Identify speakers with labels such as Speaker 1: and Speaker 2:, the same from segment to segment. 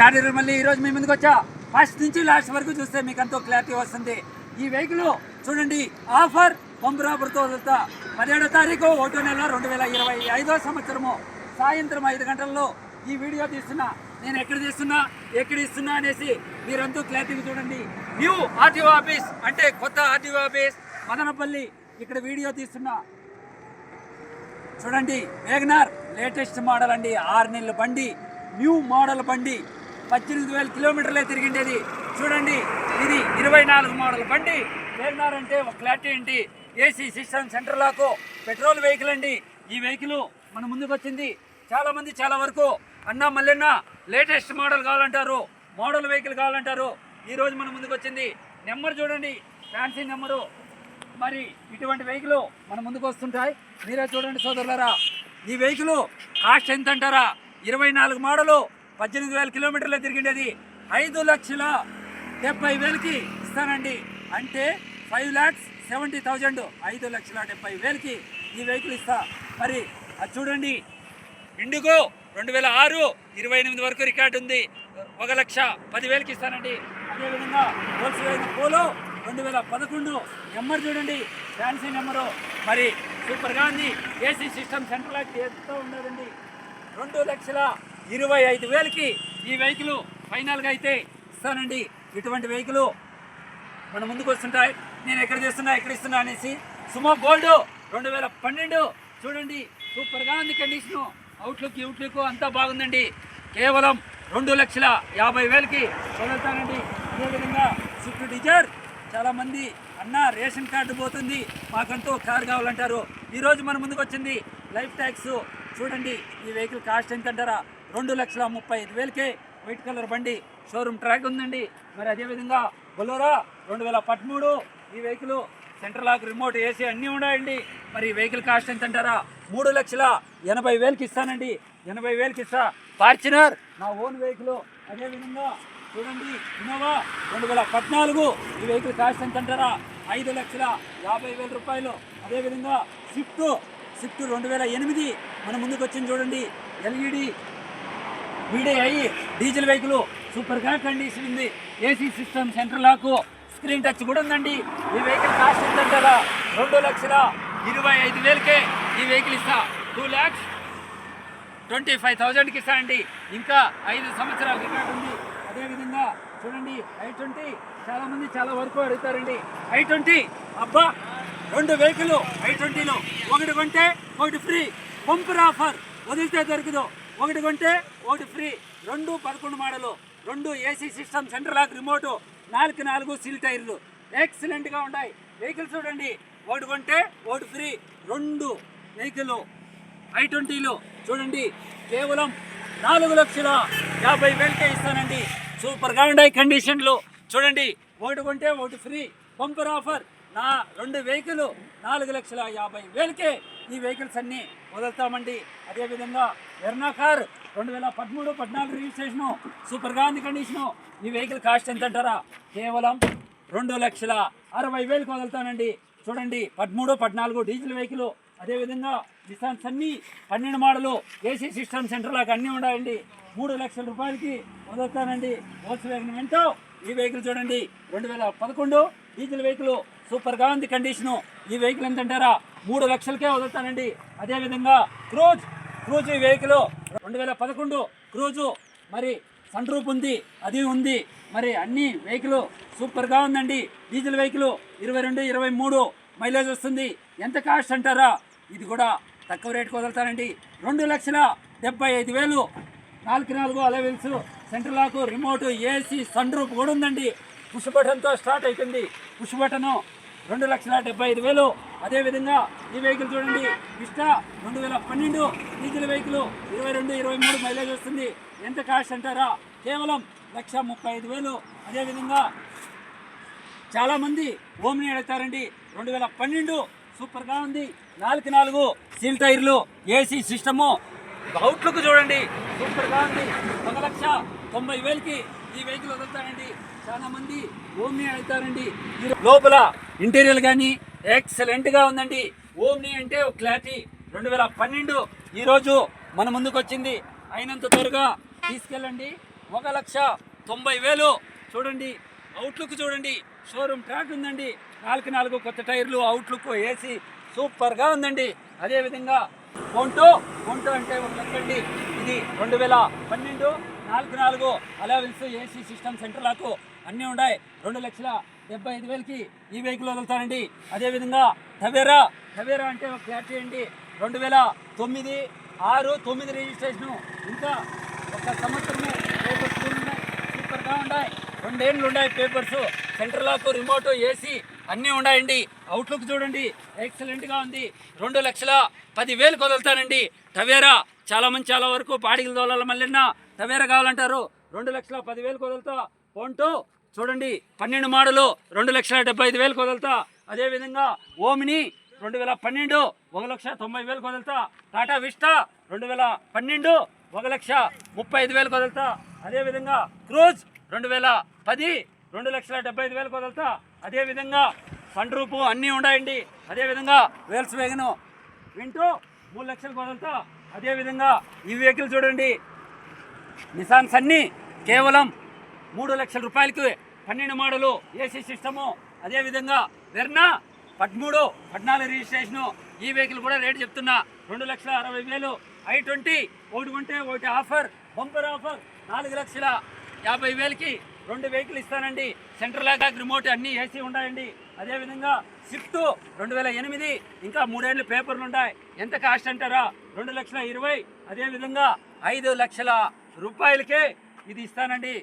Speaker 1: కార్యక్రమం మళ్ళీ ఈరోజు మీ ముందుకు వచ్చా? ఫస్ట్ నుంచి లాస్ట్ వరకు చూస్తే మీకు ఎంతో క్లారిటీ వస్తుంది. ఈ వెహికల్ చూడండి ఆఫర్ పంపురాపురతో వదులుతా. పదిహేడో తారీఖు ఒకటో నెల రెండు వేల ఇరవై ఐదో సంవత్సరము. సాయంత్రం ఐదు గంటల్లో ఈ వీడియో తీస్తున్నా. నేను ఎక్కడ తీస్తున్నా? ఎక్కడ ఇస్తున్నా అనేసి మీరంతా క్లారిటీగా చూడండి. న్యూ ఆర్టీఓ ఆఫీస్ అంటే కొత్త ఆర్టీఓ ఆఫీస్ మదనపల్లి ఇక్కడ వీడియో తీస్తున్నా. చూడండి వేగనార్ లేటెస్ట్ మోడల్ అండి. ఆరు నెలల బండి. న్యూ మోడల్ బండి. పద్దెనిమిది వేల కిలోమీటర్లే తిరిగిండేది. చూడండి ఇది ఇరవై నాలుగు మోడల్ బండి. వేరునారంటే ఒక క్లారిటీ ఏంటి? AC system centre lock petrol vehicle అండి. ఈ వెహికల్ మన ముందుకు వచ్చింది. చాలామంది చాలా వరకు అన్న మల్లెన్న లేటెస్ట్ మోడల్ కావాలంటారు మోడల్ వెహికల్ కావాలంటారు. ఈరోజు మన ముందుకు వచ్చింది. నెంబర్ చూడండి ఫ్యాన్సీ నెంబరు. మరి ఇటువంటి వెహికల్ మన ముందుకు వస్తుంటాయి. మీరే చూడండి సోదరులారా ఈ వెహికల్ కాస్ట్ ఎంత అంటారా ఇరవై నాలుగు మోడలు పద్దెనిమిది వేల కిలోమీటర్లు తిరిగిండేది. ఐదు లక్షల డెబ్బై వేలకి ఇస్తానండి. అంటే ఫైవ్ ల్యాక్స్ సెవెంటీ థౌజండ్. ఐదు లక్షల డెబ్బై వేలకి ఈ వెహికల్ ఇస్తా. మరి అది చూడండి. ఇండిగో రెండు వేల ఆరు ఇరవై ఎనిమిది వరకు రికార్డు ఉంది. ఒక లక్ష పదివేలకి ఇస్తానండి. అదేవిధంగా హోల్సేల్ పోలో రెండు వేల పదకొండు. నెంబర్ చూడండి. Fancy number. మరి సూపర్గా ఉంది. ఏసీ సిస్టమ్ సెంట్రల్ యాక్ట్ ఎంతో ఉండదండి రెండు లక్షల ఇరవై ఐదు వేలకి ఈ వెహికల్ ఫైనల్గా అయితే ఇస్తానండి. ఇటువంటి వెహికల్ మన ముందుకు వస్తుంటాయి. నేను ఎక్కడ చేస్తున్నా ఎక్కడ ఇస్తున్నా అనేసి సుమో గోల్డ్ రెండు వేల పన్నెండు. చూడండి సూపర్గా ఉంది కండిషను. అవుట్లుక్ అవుట్లుక్ అంతా బాగుందండి. కేవలం రెండు లక్షల యాభై వేలకి వదులుతానండి అదేవిధంగా స్విఫ్ట్ డిజైర్ చాలామంది అన్న రేషన్ కార్డు పోతుంది మాకంటూ కారు కావాలంటారు. ఈరోజు మన ముందుకు వచ్చింది లైఫ్ ట్యాక్స్ చూడండి ఈ వెహికల్ కాస్ట్ ఎంత అంటారా రెండు లక్షల ముప్పై ఐదు వేలకే వైట్ కలర్ బండి షోరూమ్ ట్రాక్ ఉందండి. మరి అదేవిధంగా బొలోరా రెండు వేల పదమూడు ఈ vehicle central lock remote AC అన్నీ ఉన్నాయండి. మరి ఈ వెహికల్ కాస్ట్ ఎంత అంటారా మూడు లక్షల ఎనభై వేలకి ఇస్తానండి. ఎనభై వేలకి ఇస్తా. ఫార్చునర్ నా ఓన్ వెహికల్. అదేవిధంగా చూడండి ఇన్నోవా రెండు వేల పద్నాలుగు ఈ వెహికల్ కాస్ట్ ఎంత అంటారా ఐదు లక్షల యాభై వేల రూపాయలు. అదేవిధంగా స్విఫ్ట్ స్విఫ్ట్ రెండు వేల ఎనిమిది. మన ముందుకు వచ్చింది చూడండి ఎల్ఈడి వీడిఐ డీజిల్ వెహికల్ సూపర్గా కండిషన్ ఉంది AC system centre lock screen touch కూడా ఉందండి. ఈ వెహికల్ కాస్ట్ ఎంత రెండు లక్షల ఇరవై ఐదు వేలకే ఈ వెహికల్ ఇస్తా. టూ ల్యాక్స్ ట్వంటీ ఫైవ్ థౌజండ్కి ఇస్తా అండి. ఇంకా ఐదు సంవత్సరాల రికార్డు ఉంది. అదేవిధంగా చూడండి ఐ ట్వంటీ చాలామంది చాలా వరకు అడుగుతారండి. ఐ ట్వంటీ అబ్బా రెండు వెహికల్ ఐ ట్వంటీలో. ఒకటి కొంటే ఒకటి ఫ్రీ పంపర్ ఆఫర్ వదిలితే దొరకదు. ఒకటి కొంటే ఒకటి ఫ్రీ. రెండు పదకొండు మోడలు రెండు AC system centre lock remote నాలుగు నాలుగు సీల్ టైర్లు ఎక్సలెంట్గా ఉన్నాయి. వెహికల్ చూడండి. ఒకటి కొంటే ఒకటి ఫ్రీ. రెండు వెహికల్ ఐ ట్వంటీలు చూడండి. కేవలం నాలుగు లక్షల యాభై వేలకే ఇస్తానండి. సూపర్గా ఉన్నాయి కండిషన్లు చూడండి. ఒకటి కొంటే ఒకటి ఫ్రీ. పంపర్ ఆఫర్ నా రెండు వెహికల్ నాలుగు లక్షల యాభై వేలకే ఈ వెహికల్స్ అన్నీ వదులుతామండి. అదేవిధంగా ఎర్నా కార్ రెండు వేల పదమూడు పద్నాలుగు రిజిస్ట్రేషను సూపర్గా ఉంది కండిషను ఈ వెహికల్ కాస్ట్ ఎంత అంటారా కేవలం రెండు లక్షల అరవై వేలకు వదులుతానండి. చూడండి పదమూడు పద్నాలుగు డీజిల్ వెహికల్. అదేవిధంగా నిసాన్స్ అన్నీ పన్నెండు మోడలు ఏసీ సిస్టమ్ సెంటర్ లాగా అన్నీ ఉన్నాయండి. మూడు లక్షల రూపాయలకి వదులుతానండి. హోల్స్ వేగన్ వింటో ఈ వెహికల్ చూడండి రెండు వేల పదకొండు డీజిల్ వెహికల్. సూపర్గా ఉంది కండిషను ఈ వెహికల్ ఎంత అంటారా మూడు లక్షలకే వదులుతానండి. అదేవిధంగా క్రూజ్ క్రూజ్ ఈ వెహికల్ రెండు వేల పదకొండు క్రూజు. మరి సన్ రూప్ ఉంది అది ఉంది. మరి అన్ని వెహికల్ సూపర్గా ఉందండి. డీజిల్ వెహికల్ ఇరవై రెండు ఇరవై మూడు. మైలేజ్ వస్తుంది. ఎంత కాస్ట్ అంటారా? ఇది కూడా తక్కువ రేటుకు వదులుతానండి రెండు లక్షల డెబ్బై ఐదు వేలు. నాలుగు నాలుగు alloy wheels centre lock remote AC sun roof కూడా ఉందండి. పుష్ బటన్తో స్టార్ట్ అవుతుంది పుష్ బటను రెండు లక్షల డెబ్బై ఐదు వేలు. అదేవిధంగా ఈ వెహికల్ చూడండి. విస్టా రెండు వేల పన్నెండు డీజిల్ వెహికల్ ఇరవై రెండు ఇరవై మూడు మైలేజ్ వస్తుంది. ఎంత కాస్ట్ అంటారా? కేవలం లక్ష ముప్పై ఐదు వేలు. అదేవిధంగా చాలామంది ఓమ్ని అడుగుతారండి. రెండు వేల పన్నెండు సూపర్గా ఉంది. నాలుగు నాలుగు సీల్ టైర్లు ఏసీ సిస్టము అవుట్లుక్ చూడండి. సూపర్గా ఉంది. ఒక లక్ష తొంభై వేలకి ఈ వెహికల్ వదులుతారండి. చాలామంది ఓమ్ని అడుగుతారండి. లోపల ఇంటీరియర్ కానీ ఎక్సలెంట్గా ఉందండి. ఓమ్ని అంటే క్లారిటీ. రెండు వేల పన్నెండు ఈరోజు మన ముందుకు వచ్చింది అయినంత త్వరగా తీసుకెళ్ళండి. ఒక లక్ష తొంభై వేలు చూడండి. అవుట్లుక్ చూడండి. షోరూమ్ ట్రాక్ ఉందండి. నాలుగు నాలుగు కొత్త టైర్లు అవుట్లుక్ ఏసీ సూపర్గా ఉందండి. అదేవిధంగా ఫోన్టో ఫోన్టో అంటే ఒక లెక్కండి ఇది రెండు వేల పన్నెండు. నాలుగు నాలుగు అలవెన్స్ ఏసీ సిస్టమ్ సెంటర్లకు అన్నీ ఉన్నాయి రెండు లక్షల డెబ్బై ఐదు వేలకి ఈ వెహికల్ వదులుతానండి అదేవిధంగా టవేరా టవేరా అంటే ఒక క్లారిటీ అండి రెండు వేల తొమ్మిది ఆరు తొమ్మిది రిజిస్ట్రేషను ఇంకా ఒక సంవత్సరము పేపర్స్ ఉన్నాయి. సూపర్గా ఉన్నాయి. రెండేళ్ళు ఉన్నాయి papers centre lock remote AC అన్నీ ఉన్నాయండి అవుట్లుక్ చూడండి. ఎక్సలెంట్గా ఉంది. రెండు లక్షల పదివేలకు వదులుతానండి టవేరా చాలా మంది చాలా వరకు పాడిగల తోలాల మళ్ళీ టవేరా కావాలంటారు? రెండు లక్షల పదివేలు వదులుతా ఫోన్టో చూడండి పన్నెండు మోడలు రెండు లక్షల డెబ్బై ఐదు వేలు వదులుతా అదేవిధంగా ఓమిని రెండు వేల పన్నెండు ఒక లక్ష తొంభై వేలు వదులుతా టాటా విస్టా రెండు వేల పన్నెండు ఒక లక్ష ముప్పై ఐదు వేలు వదులుతా అదేవిధంగా క్రూజ్ రెండు వేల పది రెండు లక్షల డెబ్బై ఐదు వేలు వదులుతా అదేవిధంగా ఫండ్ రూపు అన్నీ ఉన్నాయండి. అదేవిధంగా వేల్స్ వేగను వింటూ మూడు లక్షలు వదులుతా అదేవిధంగా ఈ వెహికల్ చూడండి నిసాన్స్ అన్నీ కేవలం మూడు లక్షల రూపాయలకి పన్నెండు మోడలు ఏసీ సిస్టము. అదేవిధంగా వెర్నా పదమూడు పద్నాలుగు రిజిస్ట్రేషను. ఈ వెహికల్ కూడా రేటు చెప్తున్నా. రెండు లక్షల అరవై వేలు. ఐ ట్వంటీ ఒకటి కొంటే ఒకటి ఆఫర్ బంపర్ ఆఫర్ నాలుగు లక్షల యాభై వేలకి రెండు వెహికల్ ఇస్తానండి. సెంట్రల్ లాక్ రిమోట్ అన్నీ ఏసీ ఉన్నాయండి అదేవిధంగా స్విఫ్ట్ రెండు వేల ఎనిమిది ఇంకా మూడేళ్ళు పేపర్లు ఉన్నాయి ఎంత కాస్ట్ అంటారా? రెండు లక్షల ఇరవై అదేవిధంగా ఐదు లక్షల రూపాయలకే ఇది ఇస్తానండి.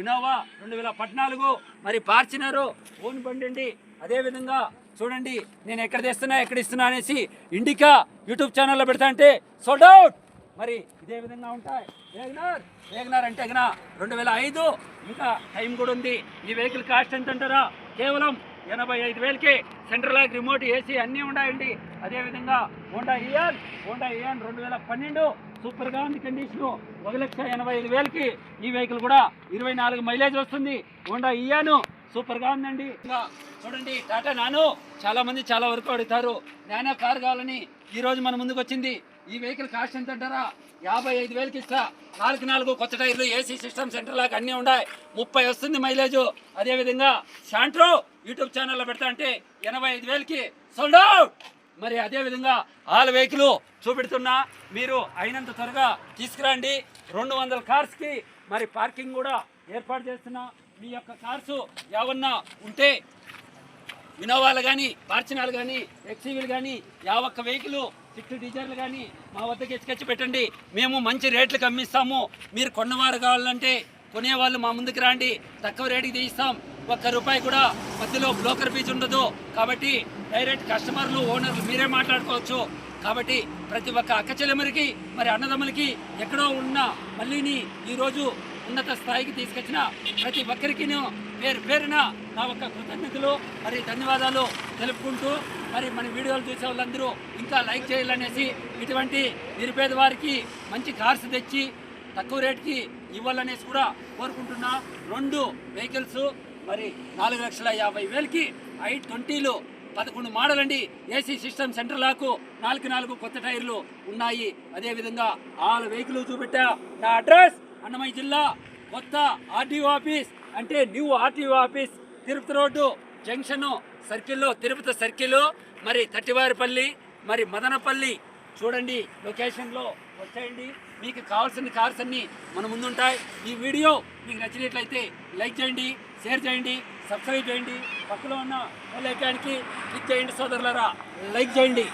Speaker 1: ఇనోవా రెండు వేల పద్నాలుగు. మరి పార్చినారు ఓన్ బండి అండి అదేవిధంగా చూడండి నేను ఎక్కడ తెస్తున్నా ఎక్కడ ఇస్తున్నా అనేసి ఇండికా యూట్యూబ్ ఛానల్లో పెడతా అంటే సోల్డ్ అవుట్. మరి ఇదే విధంగా ఉంటాయి. వేగనార్ వేగనార్ అంటే గన రెండు వేల ఐదు. ఇంకా టైం కూడా ఉంది. ఈ వెహికల్ కాస్ట్ ఎంత అంటారా కేవలం ఎనభై ఐదు వేలకి. సెంట్రల్ లాక్ రిమోట్ ఏసీ అన్నీ ఉన్నాయండి. అదేవిధంగా హోండా ఇయాన్ హోండా ఇయాన్ రెండు వేల పన్నెండు. సూపర్గా ఉంది కండిషను ఒక లక్ష ఎనభై ఐదు వేలకి ఈ వెహికల్ కూడా ఇరవై నాలుగు మైలేజ్ వస్తుంది. హోండా ఇయాను సూపర్గా ఉందండి. చూడండి టాటా నాను చాలా మంది చాలా వరకు అడుగుతారు. నానా కారు కావాలని ఈ రోజు మన ముందుకు వచ్చింది. ఈ వెహికల్ కాస్ట్ ఎంత అంటారా? యాభై ఐదు వేలకి ఇస్తా. నాలుగు నాలుగు కొత్త టైర్లు ఏసీ సిస్టమ్ సెంటర్ లాగా అన్నీ ఉన్నాయి. ముప్పై వస్తుంది మైలేజ్ అదేవిధంగా శాంట్రో యూట్యూబ్ ఛానల్లో పెడతా అంటే ఎనభై ఐదు వేలకి సోల్డ్ అవుట్ మరి అదేవిధంగా ఆల్ వెహికల్ చూపెడుతున్నా మీరు అయినంత త్వరగా తీసుకురండి. రెండు వందల కార్స్కి మరి పార్కింగ్ కూడా ఏర్పాటు చేస్తున్నా. మీ యొక్క కార్సు ఏమన్నా ఉంటే ఇనోవాలు కానీ పార్చినాలు కానీ ఎక్సీవీలు కానీ యా ఒక్క వెహికల్ సిక్స్ డీజర్లు కానీ మా వద్దకి ఎచ్చుకొచ్చి పెట్టండి. మేము మంచి రేట్లకు అమ్మిస్తాము. మీరు కొన్నవారు కావాలంటే కొనేవాళ్ళు మా ముందుకు రండి. తక్కువ రేటుకి తీయిస్తాం. ఒక్క రూపాయి కూడా మధ్యలో బ్రోకర్ ఫీజు ఉండదు. కాబట్టి డైరెక్ట్ కస్టమర్లు ఓనర్లు మీరే మాట్లాడుకోవచ్చు. కాబట్టి ప్రతి ఒక్క అక్కచెల్లెమరికి మరి అన్నదమ్ములకి ఎక్కడో ఉన్న మళ్ళీని ఈరోజు ఉన్నత స్థాయికి తీసుకొచ్చిన ప్రతి ఒక్కరికి పేరు పేరున నా ఒక్క కృతజ్ఞతలు మరి ధన్యవాదాలు తెలుపుకుంటూ మరి మన వీడియోలు చూసే వాళ్ళందరూ ఇంకా లైక్ చేయాలనేసి ఇటువంటి నిరుపేద వారికి మంచి కార్స్ తెచ్చి తక్కువ రేట్కి ఇవ్వాలనేసి కూడా కోరుకుంటున్నా. రెండు వెహికల్స్ మరి నాలుగు లక్షల యాభై వేలకి ఐ ట్వంటీలు పదకొండు మోడల్ అండి ఏసీ సిస్టమ్ సెంటర్ లాకు నాలుగు నాలుగు కొత్త టైర్లు ఉన్నాయి. అదేవిధంగా ఆల్ వెహికల్ చూపెట్టా. నా అడ్రస్ అన్నమయ్య జిల్లా. కొత్త ఆర్టీఓ ఆఫీస్ అంటే new RTO office. Tirupati road junction సర్కిల్లో తిరుపతి సర్కిల్ మరి తట్టివారిపల్లి మరి మదనపల్లి చూడండి లొకేషన్లో వచ్చేయండి. మీకు కావాల్సిన కార్స్ అన్నీ మన ముందుంటాయి. ఈ వీడియో మీకు నచ్చినట్లయితే లైక్ చేయండి షేర్ చేయండి సబ్స్క్రైబ్ చేయండి. పక్కలో ఉన్న బెల్ ఐకాన్కి క్లిక్ చేయండి సోదరులరా. లైక్ చేయండి.